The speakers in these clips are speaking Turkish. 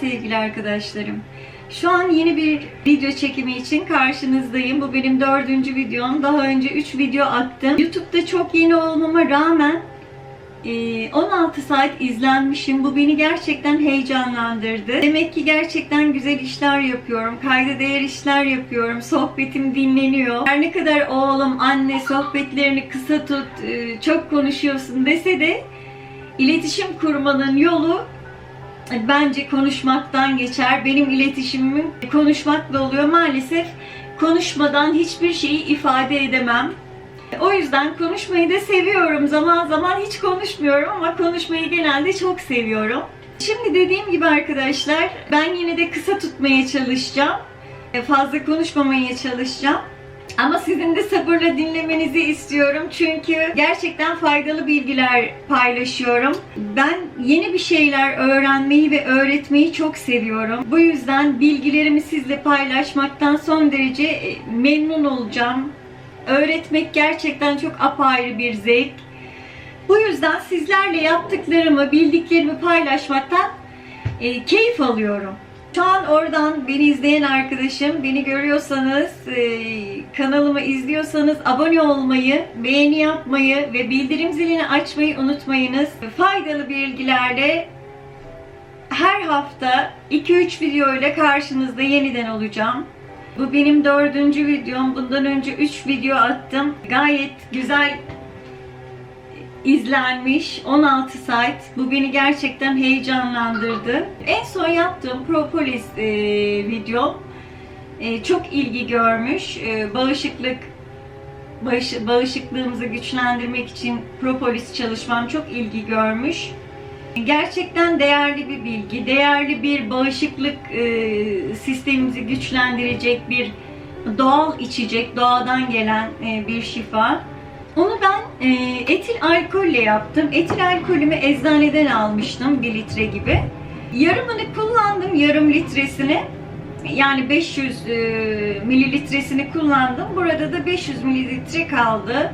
sevgili arkadaşlarım. Şu an yeni bir video çekimi için karşınızdayım. Bu benim dördüncü videom. Daha önce 3 video attım. YouTube'da çok yeni olmama rağmen e, 16 saat izlenmişim. Bu beni gerçekten heyecanlandırdı. Demek ki gerçekten güzel işler yapıyorum. Kayda değer işler yapıyorum. Sohbetim dinleniyor. Her ne kadar oğlum, anne sohbetlerini kısa tut, e, çok konuşuyorsun dese de iletişim kurmanın yolu bence konuşmaktan geçer. Benim iletişimim konuşmakla oluyor. Maalesef konuşmadan hiçbir şeyi ifade edemem. O yüzden konuşmayı da seviyorum. Zaman zaman hiç konuşmuyorum ama konuşmayı genelde çok seviyorum. Şimdi dediğim gibi arkadaşlar ben yine de kısa tutmaya çalışacağım. Fazla konuşmamaya çalışacağım. Ama sizin de sabırla dinlemenizi istiyorum. Çünkü gerçekten faydalı bilgiler paylaşıyorum. Ben yeni bir şeyler öğrenmeyi ve öğretmeyi çok seviyorum. Bu yüzden bilgilerimi sizle paylaşmaktan son derece e, memnun olacağım. Öğretmek gerçekten çok apayrı bir zevk. Bu yüzden sizlerle yaptıklarımı, bildiklerimi paylaşmaktan e, keyif alıyorum. Şu an oradan beni izleyen arkadaşım, beni görüyorsanız, e, kanalımı izliyorsanız abone olmayı, beğeni yapmayı ve bildirim zilini açmayı unutmayınız. Faydalı bilgilerle her hafta 2-3 video ile karşınızda yeniden olacağım. Bu benim dördüncü videom. Bundan önce 3 video attım. Gayet güzel izlenmiş 16 saat. Bu beni gerçekten heyecanlandırdı. En son yaptığım propolis e, video e, çok ilgi görmüş. E, bağışıklık bağış, bağışıklığımızı güçlendirmek için propolis çalışmam çok ilgi görmüş. Gerçekten değerli bir bilgi, değerli bir bağışıklık e, sistemimizi güçlendirecek bir doğal içecek, doğadan gelen e, bir şifa. Onu ben e, etil alkolle yaptım. Etil alkolümü eczaneden almıştım 1 litre gibi. Yarımını kullandım, yarım litresini. Yani 500 e, mililitresini kullandım. Burada da 500 mililitre kaldı.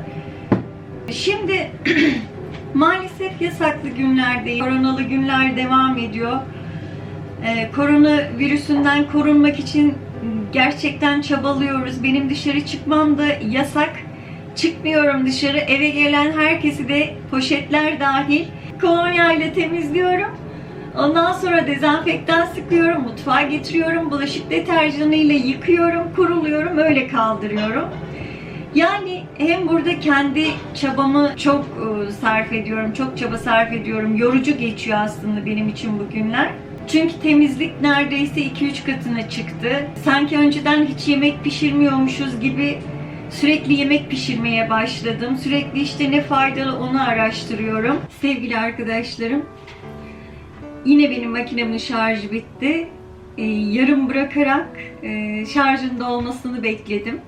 Şimdi maalesef yasaklı günlerdeyiz. Koronalı günler devam ediyor. E, korona virüsünden korunmak için gerçekten çabalıyoruz. Benim dışarı çıkmam da yasak. Çıkmıyorum dışarı. Eve gelen herkesi de poşetler dahil kolonya ile temizliyorum. Ondan sonra dezenfektan sıkıyorum, mutfağa getiriyorum, bulaşık deterjanıyla yıkıyorum, kuruluyorum, öyle kaldırıyorum. Yani hem burada kendi çabamı çok e, sarf ediyorum, çok çaba sarf ediyorum. Yorucu geçiyor aslında benim için bu günler. Çünkü temizlik neredeyse 2-3 katına çıktı. Sanki önceden hiç yemek pişirmiyormuşuz gibi Sürekli yemek pişirmeye başladım. Sürekli işte ne faydalı onu araştırıyorum. Sevgili arkadaşlarım, yine benim makinemin şarjı bitti. Ee, yarım bırakarak e, şarjın dolmasını bekledim.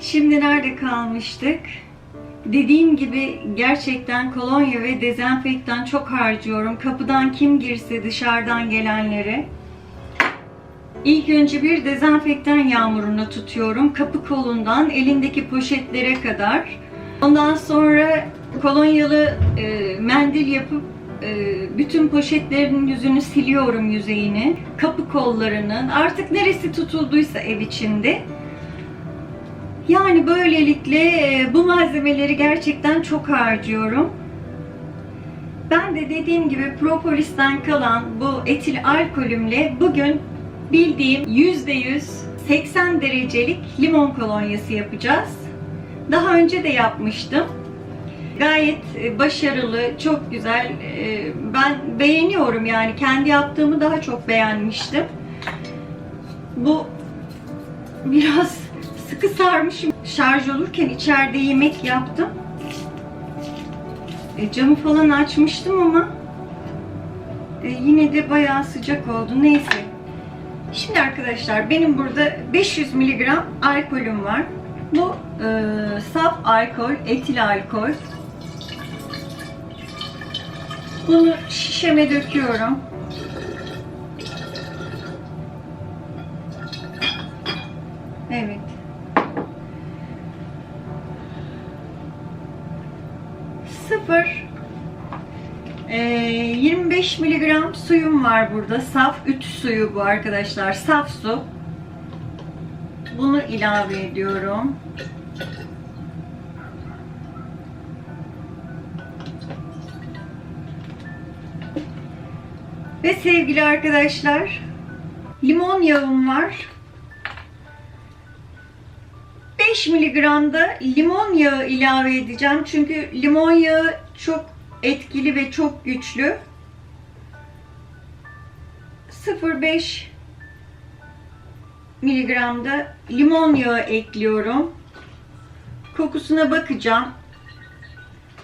Şimdi nerede kalmıştık? Dediğim gibi gerçekten kolonya ve dezenfektan çok harcıyorum. Kapıdan kim girse dışarıdan gelenlere. İlk önce bir dezenfektan yağmuruna tutuyorum. Kapı kolundan elindeki poşetlere kadar. Ondan sonra kolonyalı e, mendil yapıp e, bütün poşetlerin yüzünü siliyorum yüzeyini. Kapı kollarının artık neresi tutulduysa ev içinde. Yani böylelikle e, bu malzemeleri gerçekten çok harcıyorum. Ben de dediğim gibi propolisten kalan bu etil alkolümle bugün bildiğim %100 80 derecelik limon kolonyası yapacağız. Daha önce de yapmıştım. Gayet e, başarılı, çok güzel. E, ben beğeniyorum yani. Kendi yaptığımı daha çok beğenmiştim. Bu biraz sıkı sarmışım. Şarj olurken içeride yemek yaptım. E, camı falan açmıştım ama yine de bayağı sıcak oldu. Neyse. Şimdi arkadaşlar benim burada 500 mg alkolüm var. Bu e, saf alkol, etil alkol. Bunu şişeme döküyorum. Evet. Sıfır. E, 25 5 miligram suyum var burada. Saf ütü suyu bu arkadaşlar. Saf su. Bunu ilave ediyorum. Ve sevgili arkadaşlar, limon yağım var. 5 miligram da limon yağı ilave edeceğim. Çünkü limon yağı çok etkili ve çok güçlü. 0,5 miligram da limon yağı ekliyorum. Kokusuna bakacağım.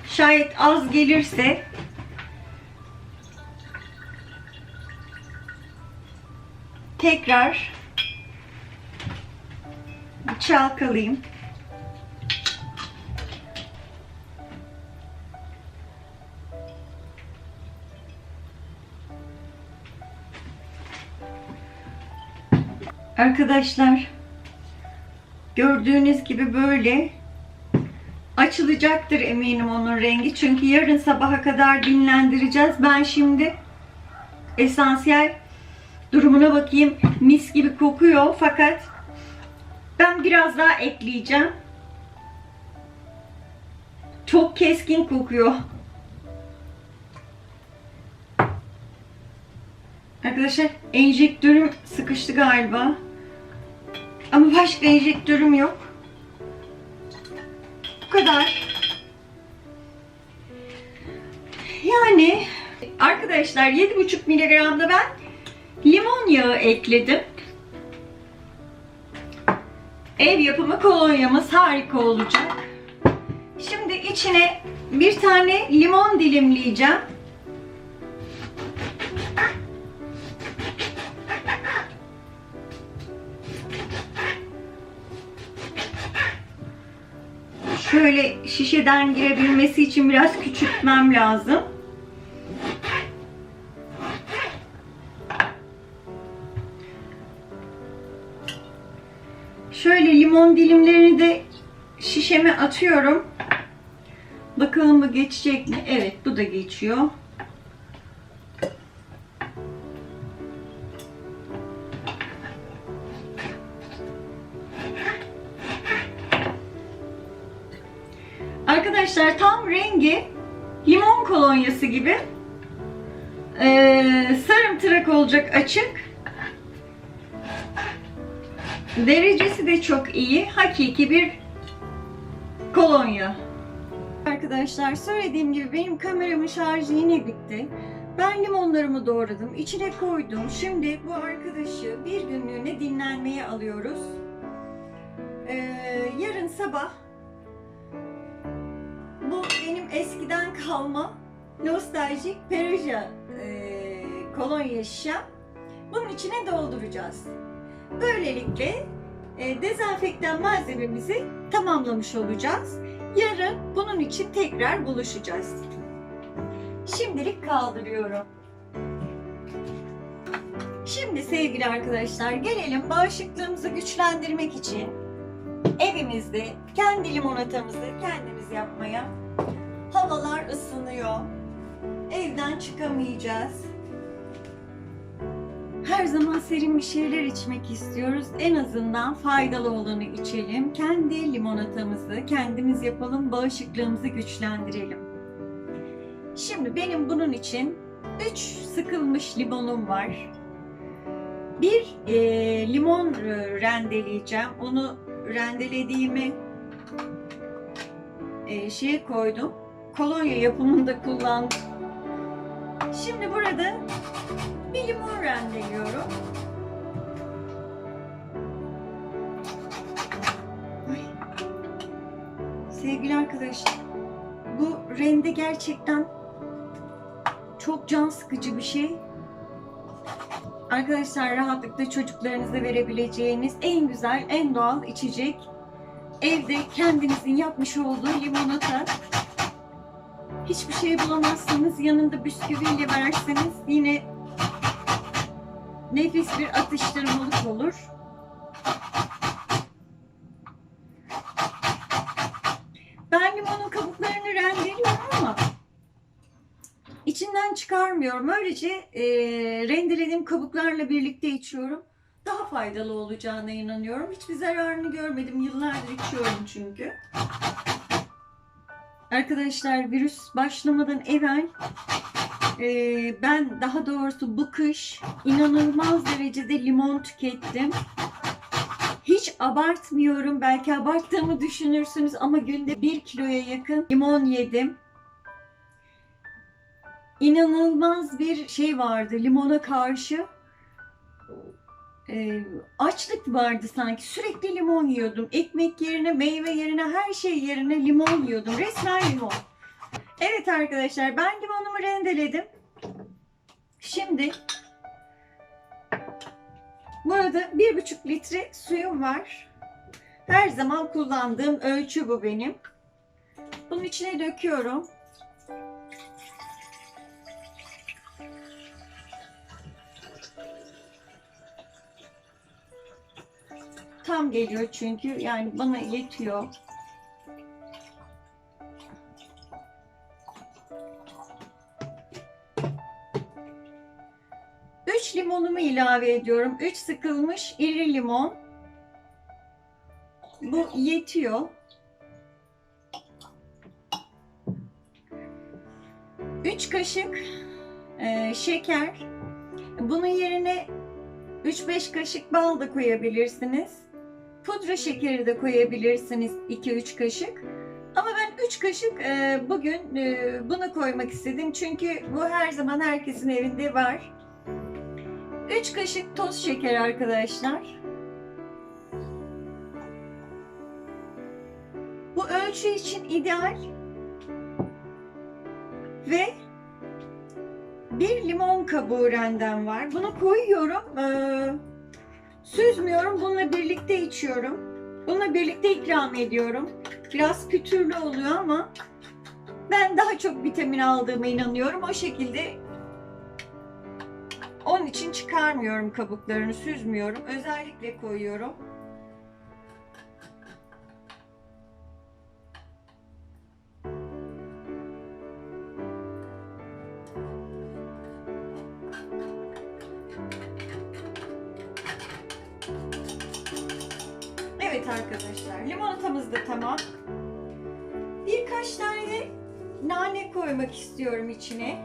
Şayet az gelirse tekrar çalkalayayım. Arkadaşlar gördüğünüz gibi böyle açılacaktır eminim onun rengi. Çünkü yarın sabaha kadar dinlendireceğiz. Ben şimdi esansiyel durumuna bakayım. Mis gibi kokuyor fakat ben biraz daha ekleyeceğim. Çok keskin kokuyor. Arkadaşlar enjektörüm sıkıştı galiba. Ama başka enjektörüm yok. Bu kadar. Yani arkadaşlar 7,5 miligramda ben limon yağı ekledim. Ev yapımı kolonyamız harika olacak. Şimdi içine bir tane limon dilimleyeceğim. Şöyle şişeden girebilmesi için biraz küçültmem lazım. Şöyle limon dilimlerini de şişeme atıyorum. Bakalım bu geçecek mi? Evet bu da geçiyor. Limon kolonyası gibi. Ee, sarımtırak olacak açık. Derecesi de çok iyi. Hakiki bir kolonya. Arkadaşlar söylediğim gibi benim kameramın şarjı yine bitti. Ben limonlarımı doğradım. içine koydum. Şimdi bu arkadaşı bir günlüğüne dinlenmeye alıyoruz. Ee, yarın sabah eskiden kalma nostaljik Peruja e, kolonya şişem. Bunun içine dolduracağız. Böylelikle e, dezenfektan malzememizi tamamlamış olacağız. Yarın bunun için tekrar buluşacağız. Şimdilik kaldırıyorum. Şimdi sevgili arkadaşlar gelelim bağışıklığımızı güçlendirmek için evimizde kendi limonatamızı kendimiz yapmaya. Havalar ısınıyor. Evden çıkamayacağız. Her zaman serin bir şeyler içmek istiyoruz. En azından faydalı olanı içelim. Kendi limonatamızı kendimiz yapalım, bağışıklığımızı güçlendirelim. Şimdi benim bunun için 3 sıkılmış limonum var. Bir e, limon e, rendeleyeceğim. Onu rendelediğimi e, şeye koydum. Kolonya yapımında kullandım. Şimdi burada bir limon rendeliyorum. Sevgili arkadaşlar, bu rende gerçekten çok can sıkıcı bir şey. Arkadaşlar rahatlıkla çocuklarınıza verebileceğiniz en güzel, en doğal içecek. Evde kendinizin yapmış olduğu limonata. Hiçbir şey bulamazsanız yanında bisküviyle verseniz yine nefis bir atıştırmalık olur. Ben limonun kabuklarını rendeliyorum ama içinden çıkarmıyorum. Öylece e, rendelediğim kabuklarla birlikte içiyorum. Daha faydalı olacağına inanıyorum. Hiçbir zararını görmedim. Yıllardır içiyorum çünkü. Arkadaşlar virüs başlamadan evvel e, ben daha doğrusu bu kış inanılmaz derecede limon tükettim. Hiç abartmıyorum. Belki abarttığımı düşünürsünüz ama günde 1 kiloya yakın limon yedim. İnanılmaz bir şey vardı limona karşı. Ee, açlık vardı sanki. Sürekli limon yiyordum. Ekmek yerine, meyve yerine, her şey yerine limon yiyordum. Resmen limon. Evet arkadaşlar ben limonumu rendeledim. Şimdi burada bir buçuk litre suyum var. Her zaman kullandığım ölçü bu benim. Bunun içine döküyorum. Tam geliyor çünkü yani bana yetiyor. Üç limonumu ilave ediyorum. Üç sıkılmış iri limon. Bu yetiyor. 3 kaşık e, şeker. Bunun yerine 3-5 kaşık bal da koyabilirsiniz. Pudra şekeri de koyabilirsiniz 2-3 kaşık. Ama ben 3 kaşık e, bugün e, bunu koymak istedim. Çünkü bu her zaman herkesin evinde var. 3 kaşık toz şeker arkadaşlar. Bu ölçü için ideal. Ve bir limon kabuğu rendem var. Bunu koyuyorum. Ee, süzmüyorum. Bununla birlikte içiyorum. Bununla birlikte ikram ediyorum. Biraz pütürlü oluyor ama ben daha çok vitamin aldığıma inanıyorum. O şekilde onun için çıkarmıyorum kabuklarını, süzmüyorum. Özellikle koyuyorum. Evet arkadaşlar, limonatamız da tamam. Birkaç tane nane koymak istiyorum içine.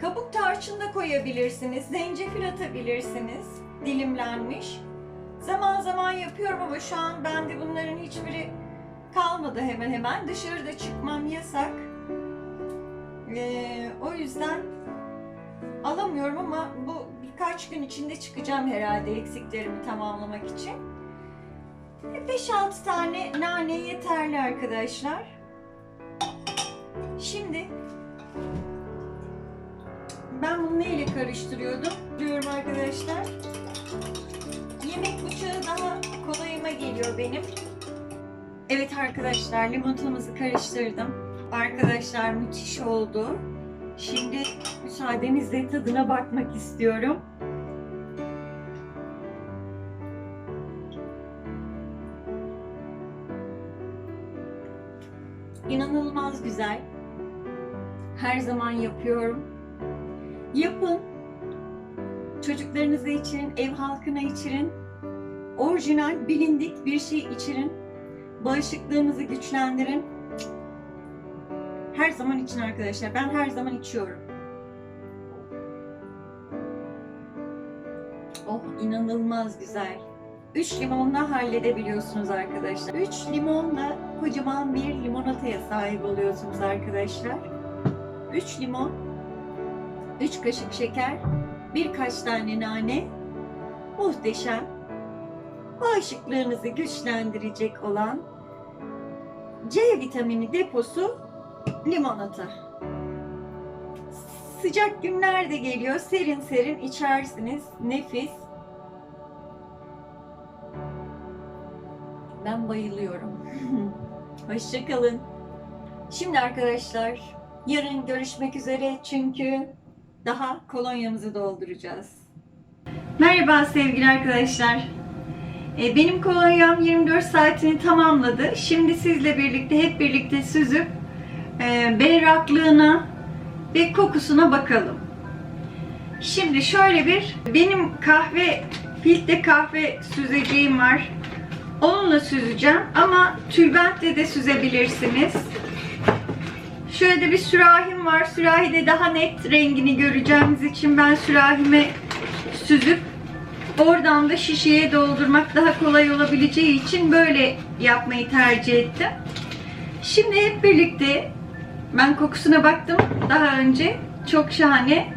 Kabuk tarçın da koyabilirsiniz, zencefil atabilirsiniz, dilimlenmiş. Zaman zaman yapıyorum ama şu an bende bunların hiçbiri kalmadı hemen hemen. Dışarıda çıkmam yasak. Ee, o yüzden alamıyorum ama bu birkaç gün içinde çıkacağım herhalde eksiklerimi tamamlamak için. 5-6 tane nane yeterli arkadaşlar. Şimdi ben bunu neyle karıştırıyordum diyorum arkadaşlar. Yemek bıçağı daha kolayıma geliyor benim. Evet arkadaşlar limonatamızı karıştırdım. Arkadaşlar müthiş oldu. Şimdi müsaadenizle tadına bakmak istiyorum. Güzel. Her zaman yapıyorum. Yapın. Çocuklarınıza içirin, ev halkına içirin. Orijinal, bilindik bir şey içirin. Bağışıklığınızı güçlendirin. Her zaman için arkadaşlar. Ben her zaman içiyorum. Oh inanılmaz güzel. 3 limonla halledebiliyorsunuz arkadaşlar. 3 limonla kocaman bir limonataya sahip oluyorsunuz arkadaşlar. 3 limon, 3 kaşık şeker, birkaç tane nane. Muhteşem. Bağışıklığınızı güçlendirecek olan C vitamini deposu limonata. Sıcak günler de geliyor. Serin serin içersiniz. Nefis. Ben bayılıyorum. Hoşçakalın. Şimdi arkadaşlar yarın görüşmek üzere çünkü daha kolonyamızı dolduracağız. Merhaba sevgili arkadaşlar. E, Benim kolonyam 24 saatini tamamladı. Şimdi sizle birlikte hep birlikte süzüp e, berraklığına ve kokusuna bakalım. Şimdi şöyle bir benim kahve filtre kahve süzeceğim var. Onunla süzeceğim ama tülbentle de süzebilirsiniz. Şöyle de bir sürahim var. Sürahide daha net rengini göreceğimiz için ben sürahime süzüp oradan da şişeye doldurmak daha kolay olabileceği için böyle yapmayı tercih ettim. Şimdi hep birlikte ben kokusuna baktım daha önce. Çok şahane.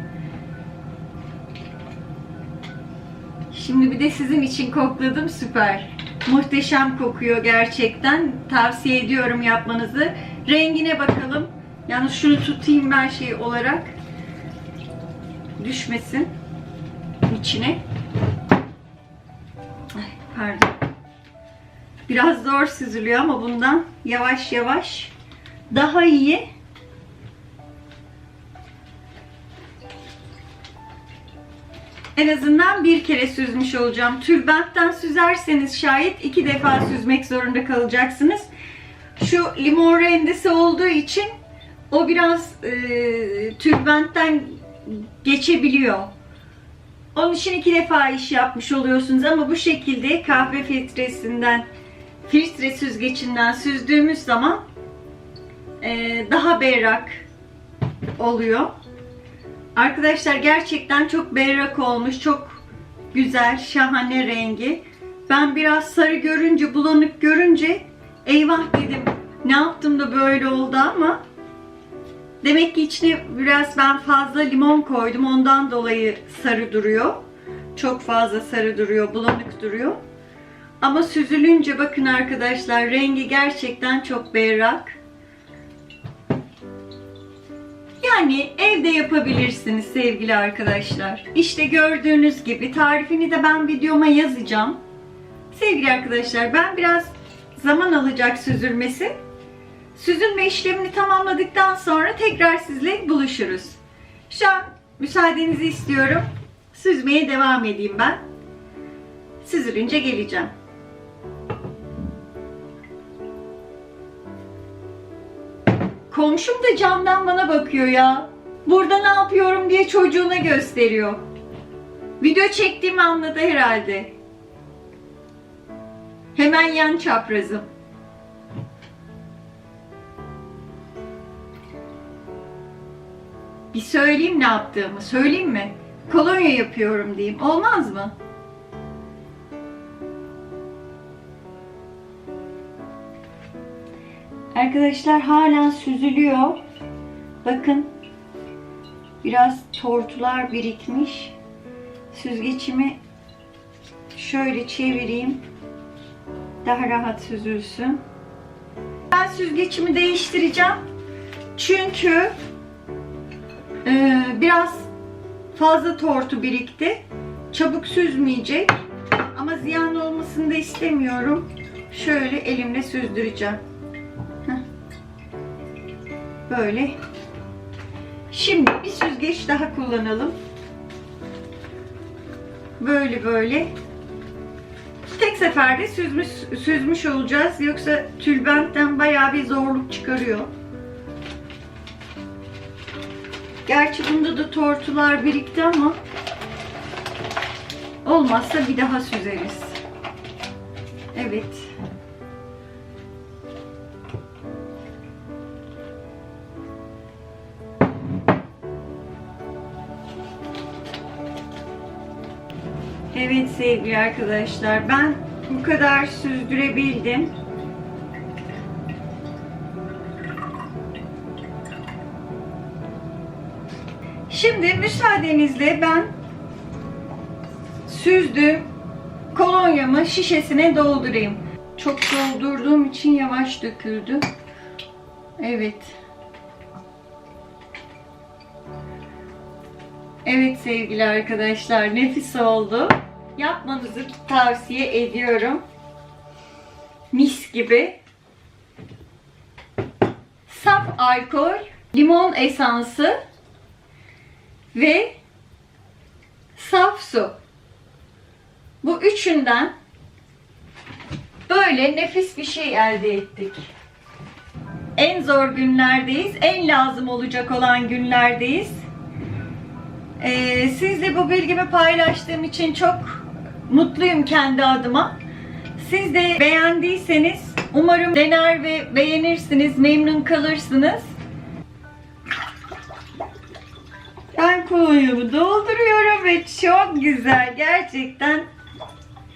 Şimdi bir de sizin için kokladım. Süper. Muhteşem kokuyor gerçekten. Tavsiye ediyorum yapmanızı. Rengine bakalım. Yalnız şunu tutayım ben şey olarak. Düşmesin içine. Ay, pardon. Biraz zor süzülüyor ama bundan yavaş yavaş daha iyi. En azından bir kere süzmüş olacağım. Tülbentten süzerseniz şayet iki defa süzmek zorunda kalacaksınız. Şu limon rendesi olduğu için o biraz e, tülbentten geçebiliyor. Onun için iki defa iş yapmış oluyorsunuz ama bu şekilde kahve filtresinden, filtre süzgecinden süzdüğümüz zaman e, daha berrak oluyor. Arkadaşlar gerçekten çok berrak olmuş. Çok güzel, şahane rengi. Ben biraz sarı görünce, bulanık görünce eyvah dedim. Ne yaptım da böyle oldu ama demek ki içine biraz ben fazla limon koydum. Ondan dolayı sarı duruyor. Çok fazla sarı duruyor, bulanık duruyor. Ama süzülünce bakın arkadaşlar rengi gerçekten çok berrak. Yani evde yapabilirsiniz sevgili arkadaşlar. İşte gördüğünüz gibi tarifini de ben videoma yazacağım. Sevgili arkadaşlar ben biraz zaman alacak süzülmesi. Süzülme işlemini tamamladıktan sonra tekrar sizle buluşuruz. Şu an müsaadenizi istiyorum. Süzmeye devam edeyim ben. Süzülünce geleceğim. Komşum da camdan bana bakıyor ya. Burada ne yapıyorum diye çocuğuna gösteriyor. Video çektiğimi anladı herhalde. Hemen yan çaprazım. Bir söyleyeyim ne yaptığımı. Söyleyeyim mi? Kolonya yapıyorum diyeyim. Olmaz mı? Arkadaşlar halen süzülüyor. Bakın. Biraz tortular birikmiş. Süzgeçimi şöyle çevireyim. Daha rahat süzülsün. Ben süzgeçimi değiştireceğim. Çünkü e, biraz fazla tortu birikti. Çabuk süzmeyecek. Ama ziyan olmasını da istemiyorum. Şöyle elimle süzdüreceğim. Böyle. Şimdi bir süzgeç daha kullanalım. Böyle böyle. Tek seferde süzmüş, süzmüş olacağız. Yoksa tülbentten bayağı bir zorluk çıkarıyor. Gerçi bunda da tortular birikti ama olmazsa bir daha süzeriz. Evet. Sevgili arkadaşlar ben bu kadar süzdürebildim. Şimdi müsaadenizle ben süzdüğüm kolonyamı şişesine doldurayım. Çok doldurduğum için yavaş döküldü. Evet. Evet sevgili arkadaşlar nefis oldu. Yapmanızı tavsiye ediyorum. Mis gibi. Saf alkol, limon esansı ve saf su. Bu üçünden böyle nefis bir şey elde ettik. En zor günlerdeyiz. En lazım olacak olan günlerdeyiz. Ee, sizle bu bilgimi paylaştığım için çok mutluyum kendi adıma. Siz de beğendiyseniz umarım dener ve beğenirsiniz, memnun kalırsınız. Ben kolonyamı dolduruyorum ve çok güzel. Gerçekten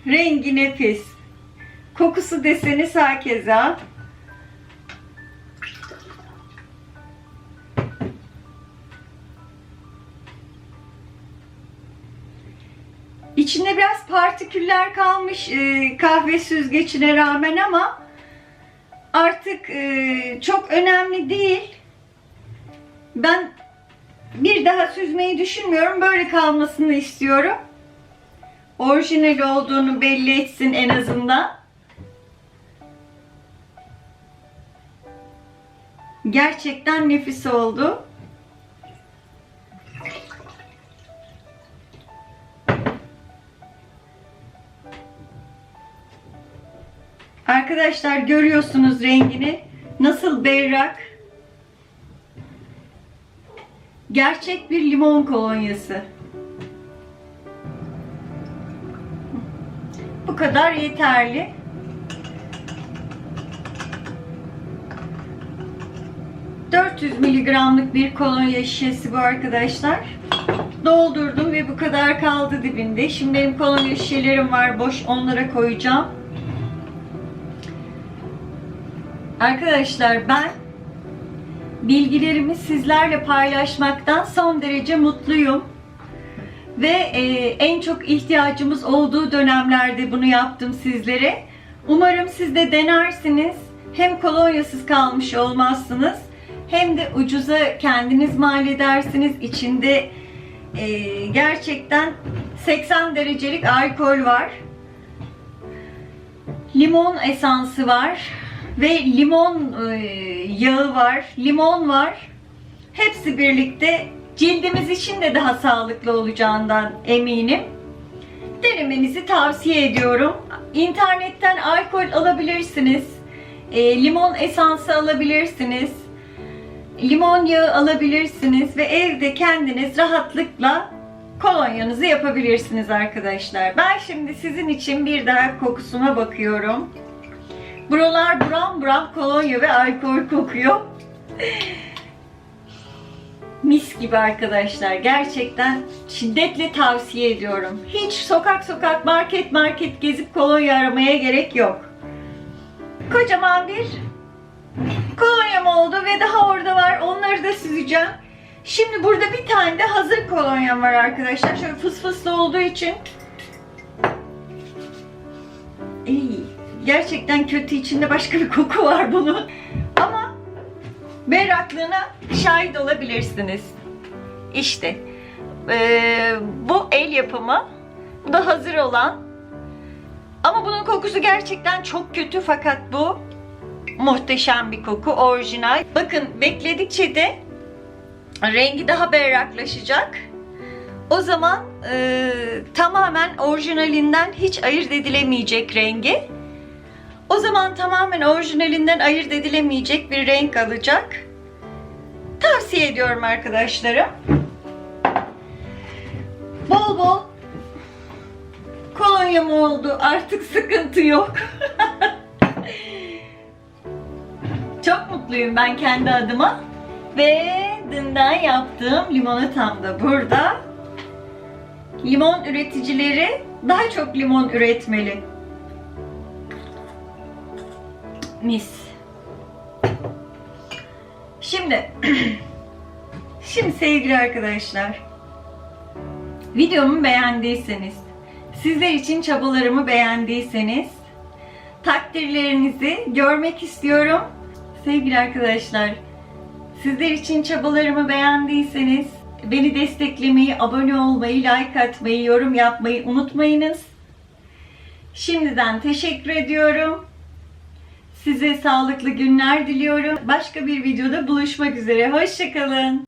rengi nefis. Kokusu deseniz hakeza. İçinde biraz partiküller kalmış e, kahve süzgecine rağmen ama artık e, çok önemli değil. Ben bir daha süzmeyi düşünmüyorum. Böyle kalmasını istiyorum. Orijinal olduğunu belli etsin en azından. Gerçekten nefis oldu. Arkadaşlar görüyorsunuz rengini. Nasıl berrak. Gerçek bir limon kolonyası. Bu kadar yeterli. ...400 miligramlık bir kolonya şişesi bu arkadaşlar. Doldurdum ve bu kadar kaldı dibinde. Şimdi benim kolonya şişelerim var boş onlara koyacağım. Arkadaşlar ben bilgilerimi sizlerle paylaşmaktan son derece mutluyum. Ve e, en çok ihtiyacımız olduğu dönemlerde bunu yaptım sizlere. Umarım siz de denersiniz. Hem kolonyasız kalmış olmazsınız. Hem de ucuza kendiniz mal edersiniz. İçinde e, gerçekten 80 derecelik alkol var. Limon esansı var ve limon e, yağı var, limon var. Hepsi birlikte cildimiz için de daha sağlıklı olacağından eminim. Denemenizi tavsiye ediyorum. İnternetten alkol alabilirsiniz. E, limon esansı alabilirsiniz. Limon yağı alabilirsiniz ve evde kendiniz rahatlıkla kolonyanızı yapabilirsiniz arkadaşlar. Ben şimdi sizin için bir daha kokusuna bakıyorum. Buralar buram buram kolonya ve alkol kokuyor. Mis gibi arkadaşlar. Gerçekten şiddetle tavsiye ediyorum. Hiç sokak sokak market market gezip kolonya aramaya gerek yok. Kocaman bir kolonyam oldu ve daha orada var. Onları da süzeceğim. Şimdi burada bir tane de hazır kolonyam var arkadaşlar. Şöyle fıs fıslı olduğu için. İyi gerçekten kötü içinde başka bir koku var bunun. Ama berraklığına şahit olabilirsiniz. İşte ee, bu el yapımı. Bu da hazır olan. Ama bunun kokusu gerçekten çok kötü fakat bu muhteşem bir koku. Orijinal. Bakın bekledikçe de rengi daha berraklaşacak. O zaman e, tamamen orijinalinden hiç ayırt edilemeyecek rengi. O zaman tamamen orijinalinden ayırt edilemeyecek bir renk alacak. Tavsiye ediyorum arkadaşlarım. Bol bol kolonyam oldu. Artık sıkıntı yok. Çok mutluyum ben kendi adıma. Ve dünden yaptığım limonatam da burada. Limon üreticileri daha çok limon üretmeli. Mis. Şimdi Şimdi sevgili arkadaşlar videomu beğendiyseniz sizler için çabalarımı beğendiyseniz takdirlerinizi görmek istiyorum. Sevgili arkadaşlar sizler için çabalarımı beğendiyseniz beni desteklemeyi, abone olmayı, like atmayı, yorum yapmayı unutmayınız. Şimdiden teşekkür ediyorum. Size sağlıklı günler diliyorum. Başka bir videoda buluşmak üzere. Hoşçakalın.